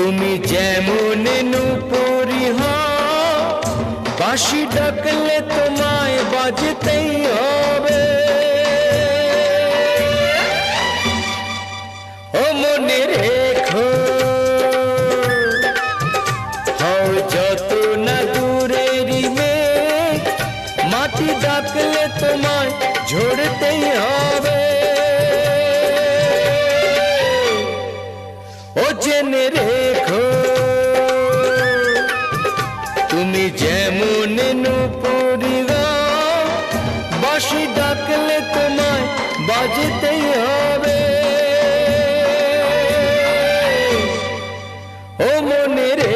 তুমি যেমন নুপুরি বাঁশি ডাকলে তোমায় বাজতেই হবে। ও মনে রেখো, হও যত না দূরেরই মেঘ, মাটি ডাকলে তোমায় ঝরতেই হবে। ও জেনে রেখো যেমন নুপুরি গাও বাঁশি ডাকলে তোমায় বাজতেই হবে। ও মনে রে